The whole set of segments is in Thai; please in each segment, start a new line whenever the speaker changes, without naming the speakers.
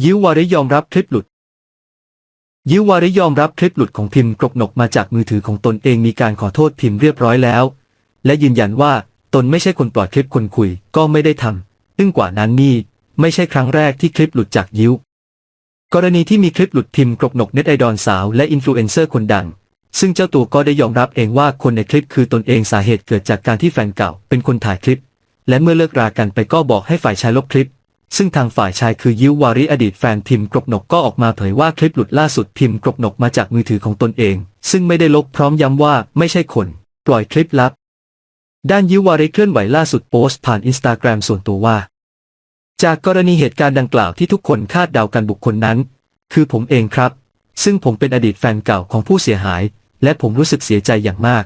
ยิววาริยอมรับคลิปหลุด ยิววาริยอมรับคลิปหลุดของพิมพ์กรบหนกมาจากมือถือของตนเองมีการขอโทษพิมพ์เรียบร้อยแล้ว และยืนยันว่าตนไม่ใช่คนปล่อยคลิปคนคุยก็ไม่ได้ทำซึ่งกว่านั้นนี่ไม่ใช่ครั้งแรกที่คลิปหลุดจากยิวกรณีที่มีคลิปหลุดพิมพ์กรบหนกเน็ตไอดอลสาวและอินฟลูเอนเซอร์คนดัง ซึ่งเจ้าตัวก็ได้ยอมรับเองว่าคนในคลิปคือตนเองสาเหตุเกิดจากการที่แฟนเก่าเป็นคนถ่ายคลิป และเมื่อเลิกรากันไปก็บอกให้ฝ่ายชายลบคลิป ซึ่งทางฝ่ายชายคือยิววาริอดีตแฟนพิมกรบหนกก็ออกมาเผยว่าคลิปหลุดล่าสุดพิมกรบหนกมาจากมือถือของตนเอง ซึ่งไม่ได้ลบพร้อมย้ำว่าไม่ใช่คน ปล่อยคลิปลับ ด้านยิววาริเคลื่อนไหวล่าสุดโพสต์ผ่านอินสตาแกรมส่วนตัวว่า จากกรณีเหตุการณ์ดังกล่าวที่ทุกคนคาดเดากันบุคคลนั้น คือผมเองครับ ซึ่งผมเป็นอดีตแฟนเก่าของผู้เสียหาย และผมรู้สึกเสียใจอย่างมาก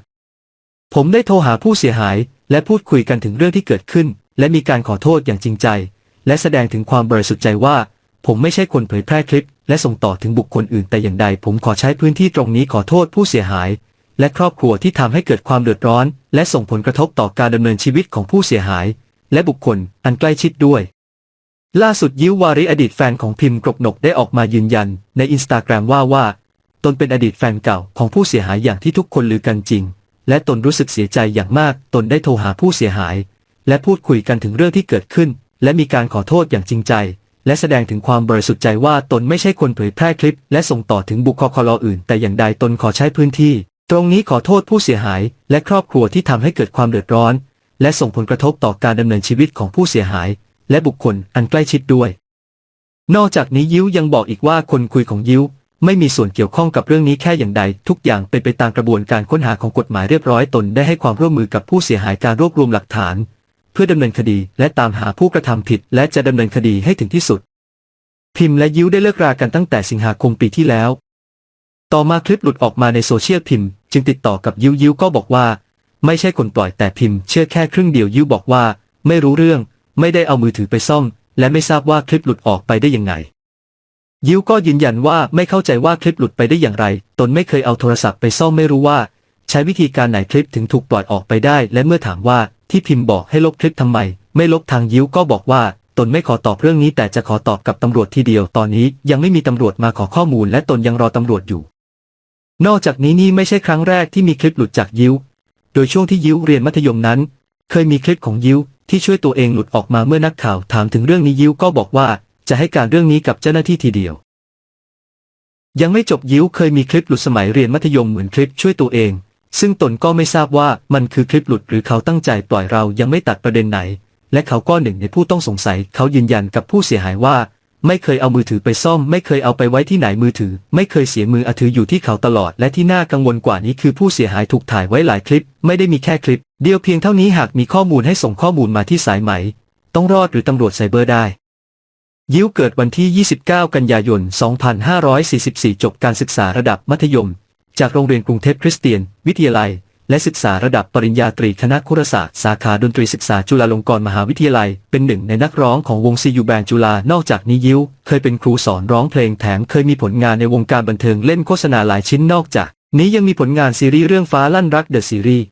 ผมได้โทรหาผู้เสียหาย และพูดคุยกันถึงเรื่องที่เกิดขึ้น และมีการขอโทษอย่างจริงใจ และแสดงถึงความบริสุทธิ์ใจว่า ผมไม่ใช่คนเผยแพร่คลิป และส่งต่อถึงบุคคลอื่นแต่อย่างใด ผมขอใช้พื้นที่ตรงนี้ขอโทษผู้เสียหาย และครอบครัวที่ทำให้เกิดความเดือดร้อน และส่งผลกระทบต่อการดำเนินชีวิตของผู้เสียหาย และบุคคลอันใกล้ชิดด้วย ล่าสุดยิววาริอดีตแฟนของพิมพ์กรบหนกได้ออกมายืนยัน ในอินสตาแกรมว่าว่า ตนเป็นอดีตแฟนเก่าของผู้เสียหายอย่างที่ทุกคนลือกันจริง และตนรู้สึกเสียใจอย่างมาก ตนได้โทรหาผู้เสียหาย และพูดคุยกันถึงเรื่องที่เกิดขึ้น และมีการขอโทษอย่างจริงใจ และแสดงถึงความบริสุทธิ์ใจว่าตนไม่ใช่คนเผยแพร่คลิป และส่งต่อถึงบุคคลอื่น แต่อย่างใดตนขอใช้พื้นที่ ตรงนี้ขอโทษผู้เสียหาย และครอบครัวที่ทำให้เกิดความเดือดร้อน และส่งผลกระทบต่อการดำเนินชีวิตของผู้เสียหาย และบุคคลอันใกล้ชิดด้วย นอกจากนี้ยิ้วยังบอกอีกว่าคนคุยของยิ้วไม่มีส่วนเกี่ยวข้องกับเรื่องนี้แค่อย่างใด ทุกอย่างเป็นไปตามกระบวนการค้นหาของกฎหมายเรียบร้อยตนได้ให้ความร่วมมือกับผู้เสียหายการรวบรวมหลักฐาน พื่อดำเนินคดีและตามหาผู้กระทำผิด และจะดำเนินคดีให้ถึงที่สุด พิมพ์และยิ้วได้เลิกรากันตั้งแต่สิงหาคมปีที่แล้ว ต่อมาคลิปหลุดออกมาในโซเชียลพิมพ์ จึงติดต่อกับยิ้วยิ้วก็บอกว่า ไม่ใช่คนปล่อยแต่พิมพ์เชื่อแค่ครึ่งเดียวยิ้วบอกว่า ไม่รู้เรื่อง ไม่ได้เอามือถือไปซ่อมและไม่ทราบว่าคลิปหลุดออกไปได้ยังไง ยิ้วก็ยืนยันว่าไม่เข้าใจว่าคลิปหลุดไปได้อย่างไร ตนไม่เคยเอาโทรศัพท์ไปซ่อมไม่รู้ว่า ใช้วิธีการไหนคลิปถึงถูกปล่อยออกไปได้ และเมื่อถามว่า ที่พิมพ์บอกให้ลบคลิปทำไม ไม่ลบทางยิวก็บอกว่า ตนไม่ขอตอบเรื่องนี้ แต่จะขอตอบกับตำรวจทีเดียวตอนนี้ยังไม่มีตำรวจมาขอข้อมูล และตนยังรอตำรวจอยู่ นอกจากนี้นี่ไม่ใช่ครั้งแรกที่มีคลิปหลุดจากยิวโดยช่วงที่ยิวเรียนมัธยมนั้น เคยมีคลิปของยิวที่ช่วยตัวเองหลุดออกมาเมื่อนักข่าวถามถึงเรื่องนี้ยิวก็บอกว่าจะให้การเรื่องนี้กับเจ้าหน้าที่ทีเดียว ยังไม่จบยิวเคยมีคลิปหลุดสมัยเรียนมัธยมเหมือนคลิปช่วยตัวเอง ซึ่งตนก็ไม่ทราบว่ามันคือคลิปหลุดหรือเขาตั้งใจปล่อยเรายังไม่ตัดประเด็นไหน และเขาก็หนึ่งในผู้ต้องสงสัย เขายืนยันกับผู้เสียหายว่า ไม่เคยเอามือถือไปซ่อม ไม่เคยเอาไปไว้ที่ไหนมือถือ ไม่เคยเสียมืออถืออยู่ที่เขาตลอด และที่น่ากังวลกว่านี้คือผู้เสียหายถูกถ่ายไว้หลายคลิป ไม่ได้มีแค่คลิป เดียวเพียงเท่านี้หากมีข้อมูลให้ส่งข้อมูลมาที่สายไหม ต้องรอดหรือตำรวจไซเบอร์ได้ยิ้วเกิดวันที่ 29 กันยายน 2544 จบการศึกษาระดับมัธยม จากโรงเรียนกรุงเทพคริสเตียน วิทยาลัย และศึกษาระดับปริญญาตรีคณะครุศาสตร์สาขาดนตรีศึกษาจุฬาลงกรณ์มหาวิทยาลัย เป็นหนึ่งในนักร้องของวงซียูแบนจุฬานอกจากนี้ยิวเคยเป็นครูสอนร้องเพลงแถมเคยมีผลงานในวงการบันเทิงเล่นโฆษณาหลายชิ้นนอกจาก นี้ยังมีผลงานซีรีส์เรื่องฟ้าลั่นรักเดอะซีรีส์